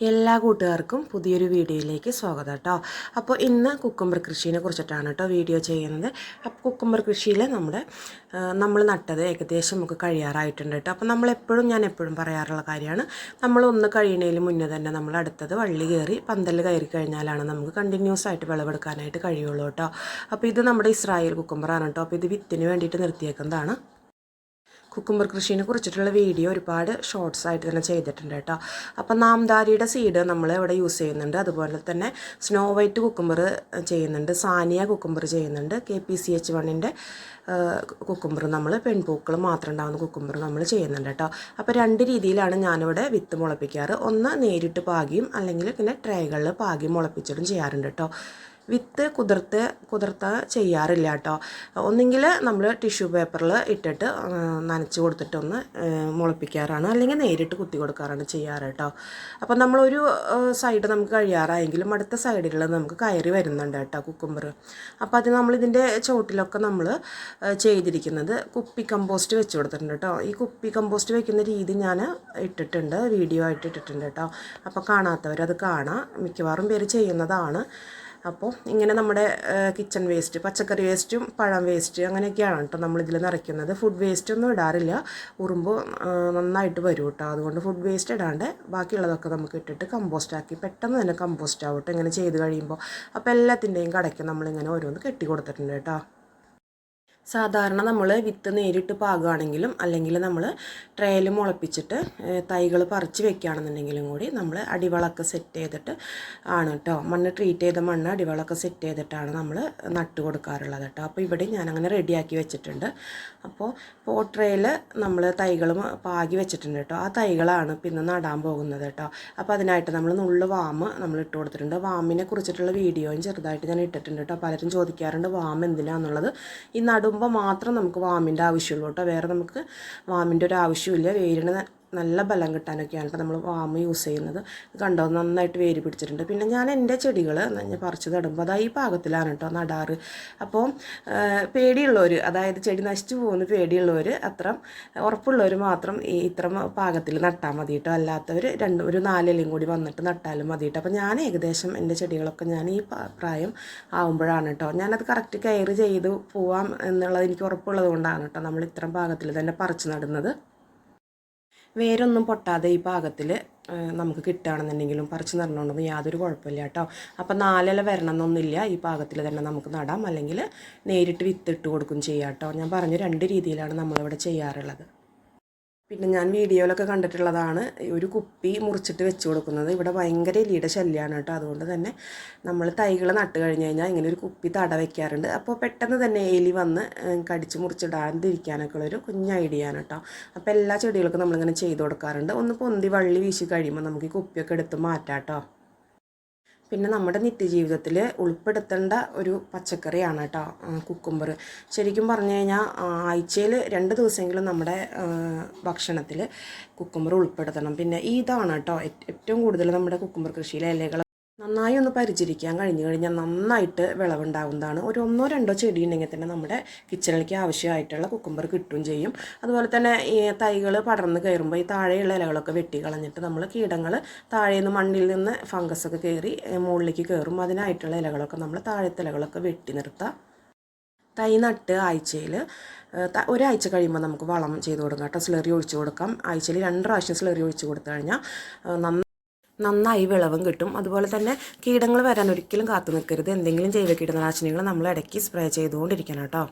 എല്ലാ കൂട്ടുകാർക്കും പുതിയൊരു വീഡിയോയിലേക്ക് സ്വാഗതം കേട്ടോ. അപ്പോൾ ഇന്ന് കുക്കുംബർ കൃഷിനെ കുറിച്ചിട്ടാണ് കേട്ടോ വീഡിയോ ചെയ്യുന്നത്. അപ്പോൾ കുക്കുംബർ കൃഷിയിൽ നമ്മുടെ നമ്മൾ നട്ടത് ഏകദേശം നമുക്ക് കഴിയാറായിട്ടുണ്ട് കേട്ടോ. അപ്പോൾ നമ്മളെപ്പോഴും ഞാൻ എപ്പോഴും പറയാറുള്ള കാര്യമാണ് നമ്മൾ ഒന്ന് കഴിയണതിന് മുന്നേ തന്നെ നമ്മൾ അടുത്തത് വള്ളി കയറി പന്തൽ കയറി കഴിഞ്ഞാലാണ് നമുക്ക് കണ്ടിന്യൂസ് ആയിട്ട് വിളവെടുക്കാനായിട്ട് കഴിയുള്ളൂ കേട്ടോ. അപ്പോൾ ഇത് നമ്മുടെ ഇസ്രായേൽ കുക്കുംബറാണ് കേട്ടോ. അപ്പോൾ ഇത് വിത്തിന് വേണ്ടിയിട്ട് നിർത്തിയേക്കുന്നതാണ്. കുക്കുംബർ കൃഷിനെ കുറിച്ചിട്ടുള്ള വീഡിയോ ഒരുപാട് ഷോർട്സ് ആയിട്ട് തന്നെ ചെയ്തിട്ടുണ്ട് കേട്ടോ. അപ്പം നാംദാരിയുടെ സീഡ് നമ്മൾ ഇവിടെ യൂസ് ചെയ്യുന്നുണ്ട്. അതുപോലെ തന്നെ സ്നോ വൈറ്റ് കുക്കുംബർ ചെയ്യുന്നുണ്ട്. സാനിയ കുക്കുംബർ ചെയ്യുന്നുണ്ട്. കെ പി സി എച്ച് വണ്ണിന്റെ കുക്കുംബർ നമ്മൾ പെൺപൂക്കൾ മാത്രം ഉണ്ടാകുന്ന കുക്കുംബർ നമ്മൾ ചെയ്യുന്നുണ്ട് കേട്ടോ. അപ്പോൾ രണ്ട് രീതിയിലാണ് ഞാനിവിടെ വിത്ത് മുളപ്പിക്കാറ്. ഒന്ന് നേരിട്ട് പാകിയും അല്ലെങ്കിൽ പിന്നെ ട്രേകളിൽ പാകിയും മുളപ്പിച്ചിട്ടും ചെയ്യാറുണ്ട് കേട്ടോ. വിത്ത് കുതിർത്ത് കുതിർത്ത ചെയ്യാറില്ല കേട്ടോ. ഒന്നെങ്കിൽ നമ്മൾ ടിഷ്യൂ പേപ്പറിൽ ഇട്ടിട്ട് നനച്ച് കൊടുത്തിട്ടൊന്ന് മുളപ്പിക്കാറാണ്. അല്ലെങ്കിൽ നേരിട്ട് കുത്തി കൊടുക്കാറാണ് ചെയ്യാറ് കേട്ടോ. അപ്പോൾ നമ്മളൊരു സൈഡ് നമുക്ക് കഴിയാറായെങ്കിലും അടുത്ത സൈഡിൽ നമുക്ക് കയറി വരുന്നുണ്ട് കേട്ടോ കുക്കുംബർ അപ്പോൾ അത് നമ്മളിതിന്റെ ചോട്ടിലൊക്കെ നമ്മൾ ചെയ്തിരിക്കുന്നത് കുപ്പി കമ്പോസ്റ്റ് വെച്ച് കൊടുത്തിട്ടുണ്ട് കേട്ടോ. ഈ കുപ്പി കമ്പോസ്റ്റ് വെക്കുന്ന രീതി ഞാൻ ഇട്ടിട്ടുണ്ട് വീഡിയോ ആയിട്ട് ഇട്ടിട്ടുണ്ട് കേട്ടോ. അപ്പോൾ കാണാത്തവരത് കാണാം. മിക്കവാറും പേര് ചെയ്യുന്നതാണ്. അപ്പോൾ ഇങ്ങനെ നമ്മുടെ കിച്ചൺ വേസ്റ്റ് പച്ചക്കറി വേസ്റ്റും പഴം വേസ്റ്റ് അങ്ങനെയൊക്കെയാണ് കേട്ടോ നമ്മളിതിൽ നിറയ്ക്കുന്നത്. ഫുഡ് വേസ്റ്റ് ഒന്നും ഇടാറില്ല. ഉറുമ്പ് നന്നായിട്ട് വരും കേട്ടോ. അതുകൊണ്ട് ഫുഡ് വേസ്റ്റ് ഇടാണ്ട് ബാക്കിയുള്ളതൊക്കെ നമുക്ക് ഇട്ടിട്ട് കമ്പോസ്റ്റ് ആക്കി പെട്ടെന്ന് തന്നെ കമ്പോസ്റ്റ് ആവട്ടെ ഇങ്ങനെ ചെയ്ത് കഴിയുമ്പോൾ അപ്പോൾ എല്ലാത്തിന്റെയും കടയ്ക്ക് നമ്മളിങ്ങനെ ഓരോന്ന് കെട്ടി കൊടുത്തിട്ടുണ്ട് കേട്ടോ. സാധാരണ നമ്മൾ വിത്ത് നേരിട്ട് പാകുകയാണെങ്കിലും അല്ലെങ്കിൽ നമ്മൾ ട്രേയിൽ മുളപ്പിച്ചിട്ട് തൈകൾ പറിച്ച് വെക്കുകയാണെന്നുണ്ടെങ്കിലും കൂടി നമ്മൾ അടിവളമൊക്കെ സെറ്റ് ചെയ്തിട്ട് ആണ് കേട്ടോ മണ്ണ് ട്രീറ്റ് ചെയ്ത മണ്ണ് അടിവളമൊക്കെ സെറ്റ് ചെയ്തിട്ടാണ് നമ്മൾ നട്ട് കൊടുക്കാറുള്ളത് കേട്ടോ അപ്പോൾ ഇവിടെ ഞാൻ അങ്ങനെ റെഡിയാക്കി വെച്ചിട്ടുണ്ട്. അപ്പോൾ പോട്രയിൽ നമ്മൾ തൈകൾ പാകി വെച്ചിട്ടുണ്ട് കേട്ടോ ആ തൈകളാണ് പിന്നെ നടാൻ പോകുന്നത് കേട്ടോ അപ്പോൾ അതിനായിട്ട് നമ്മൾ നുള്ളു വാമ് നമ്മൾ ഇട്ട് കൊടുത്തിട്ടുണ്ട്. വാമിനെ കുറിച്ചിട്ടുള്ള വീഡിയോയും ചെറുതായിട്ട് ഞാൻ ഇട്ടിട്ടുണ്ട് കേട്ടോ പലരും ചോദിക്കാറുണ്ട് വാം എന്തിനാണെന്നുള്ളത് ഈ നടും നടുമ്പോൾ മാത്രം നമുക്ക് വാമിന്റെ ആവശ്യമുള്ളൂ കേട്ടോ. വേറെ നമുക്ക് വാമിന്റെ ഒരു ആവശ്യമില്ല. വേരിന് നല്ല ബലം കിട്ടാനൊക്കെയാണ് കേട്ടോ നമ്മൾ വാമ യൂസ് ചെയ്യുന്നത്. കണ്ടോ? നന്നായിട്ട് വേര് പിടിച്ചിട്ടുണ്ട്. പിന്നെ ഞാൻ എന്റെ ചെടികൾ ഞാൻ പറിച്ചു നടുമ്പോൾ അതാ ഈ പാകത്തിലാണ് കേട്ടോ നടാറ്. അപ്പോൾ പേടിയുള്ളവർ അതായത് ചെടി നശിച്ചു പോകുന്ന പേടിയുള്ളവർ അത്ര ഉറപ്പുള്ളവർ മാത്രം ഈ ഇത്ര പാകത്തിൽ നട്ടാൽ മതി കേട്ടോ. അല്ലാത്തവർ രണ്ട് ഒരു നാലിലയും കൂടി വന്നിട്ട് നട്ടാലും മതി കേട്ടോ. അപ്പോൾ ഞാൻ ഏകദേശം എന്റെ ചെടികളൊക്കെ ഞാൻ ഈ പ്രായം ആവുമ്പോഴാണ് കേട്ടോ. ഞാനത് കറക്റ്റ് കെയർ ചെയ്ത് പോവാം എന്നുള്ളത് എനിക്ക് ഉറപ്പുള്ളത് കൊണ്ടാണ് കേട്ടോ നമ്മൾ ഇത്ര പാകത്തിൽ തന്നെ പറിച്ചു നടുന്നത്. വേരൊന്നും പൊട്ടാതെ ഈ പാകത്തിൽ നമുക്ക് കിട്ടുകയാണെന്നുണ്ടെങ്കിലും പറിച്ച് നടണമെന്നുണ്ടെങ്കിൽ യാതൊരു കുഴപ്പമില്ല കേട്ടോ. അപ്പം നാലില വരണമെന്നൊന്നുമില്ല. ഈ പാകത്തിൽ തന്നെ നമുക്ക് നടാം. അല്ലെങ്കിൽ നേരിട്ട് വിത്തിട്ട് കൊടുക്കും ചെയ്യാം കേട്ടോ. ഞാൻ പറഞ്ഞു രണ്ട് രീതിയിലാണ് നമ്മളിവിടെ ചെയ്യാറുള്ളത്. പിന്നെ ഞാൻ വീഡിയോയിലൊക്കെ കണ്ടിട്ടുള്ളതാണ് ഒരു കുപ്പി മുറിച്ചിട്ട് വെച്ച് കൊടുക്കുന്നത്. ഇവിടെ ഭയങ്കര എലിയുടെ ശല്യമാണ് കേട്ടോ. അതുകൊണ്ട് തന്നെ നമ്മൾ തൈകൾ നട്ട് കഴിഞ്ഞ് കഴിഞ്ഞാൽ ഇങ്ങനെ ഒരു കുപ്പി തട വയ്ക്കാറുണ്ട് അപ്പോൾ പെട്ടെന്ന് തന്നെ എലി വന്ന് കടിച്ച് മുറിച്ചിടാതിരിക്കാനൊക്കെ ഉള്ളൊരു കുഞ്ഞ് ഐഡിയ ആണ് കേട്ടോ. അപ്പോൾ എല്ലാ ചെടികൾക്കും നമ്മളിങ്ങനെ ചെയ്ത് കൊടുക്കാറുണ്ട്. ഒന്ന് പൊന്തി വള്ളി വീശി കഴിയുമ്പോൾ നമുക്ക് ഈ കുപ്പിയൊക്കെ എടുത്ത് മാറ്റാം കേട്ടോ. പിന്നെ നമ്മുടെ നിത്യജീവിതത്തിൽ ഉൾപ്പെടുത്തേണ്ട ഒരു പച്ചക്കറിയാണ് കേട്ടോ കുക്കുംബർ ശരിക്കും പറഞ്ഞു കഴിഞ്ഞാൽ ആഴ്ചയിൽ രണ്ട് ദിവസമെങ്കിലും നമ്മുടെ ഭക്ഷണത്തിൽ കുക്കുംബർ ഉൾപ്പെടുത്തണം. പിന്നെ ഇതാണ് കേട്ടോ ഏറ്റവും കൂടുതൽ നമ്മുടെ കുക്കുംബർ കൃഷിയിലെ ഇലകൾ നന്നായി ഒന്ന് പരിചരിക്കാൻ കഴിഞ്ഞു കഴിഞ്ഞാൽ നന്നായിട്ട് വിളവുണ്ടാകുന്നതാണ് ഒരു ഒന്നോ രണ്ടോ ചെടി ഉണ്ടെങ്കിൽ തന്നെ നമ്മുടെ കിച്ചണിലേക്ക് ആവശ്യമായിട്ടുള്ള കുക്കുംബർ കിട്ടുകയും ചെയ്യും. അതുപോലെ തന്നെ ഈ തൈകൾ പടർന്ന് കയറുമ്പോൾ ഈ താഴെയുള്ള ഇലകളൊക്കെ വെട്ടി കളഞ്ഞിട്ട് നമ്മൾ കീടങ്ങൾ താഴെ നിന്ന് മണ്ണിൽ നിന്ന് ഫംഗസൊക്കെ കയറി മുകളിലേക്ക് കയറും അതിനായിട്ടുള്ള ഇലകളൊക്കെ നമ്മൾ താഴത്തെ ഇലകളൊക്കെ വെട്ടി നിർത്താം. തൈ നട്ട് ആഴ്ചയിൽ ഒരാഴ്ച കഴിയുമ്പോൾ നമുക്ക് വളം ചെയ്ത് കൊടുക്കാം കേട്ടോ. സ്ലറി ഒഴിച്ചു കൊടുക്കാം. ആഴ്ചയിൽ രണ്ട് പ്രാവശ്യം സ്ലറി ഒഴിച്ചു കൊടുത്തു കഴിഞ്ഞാൽ നന്നായി വിളവും കിട്ടും. അതുപോലെ തന്നെ കീടങ്ങൾ വരാൻ ഒരിക്കലും കാത്തു നിൽക്കരുത് എന്തെങ്കിലും ജൈവ കീടനാശിനികൾ നമ്മൾ ഇടയ്ക്ക് സ്പ്രേ ചെയ്തുകൊണ്ടിരിക്കണം കേട്ടോ.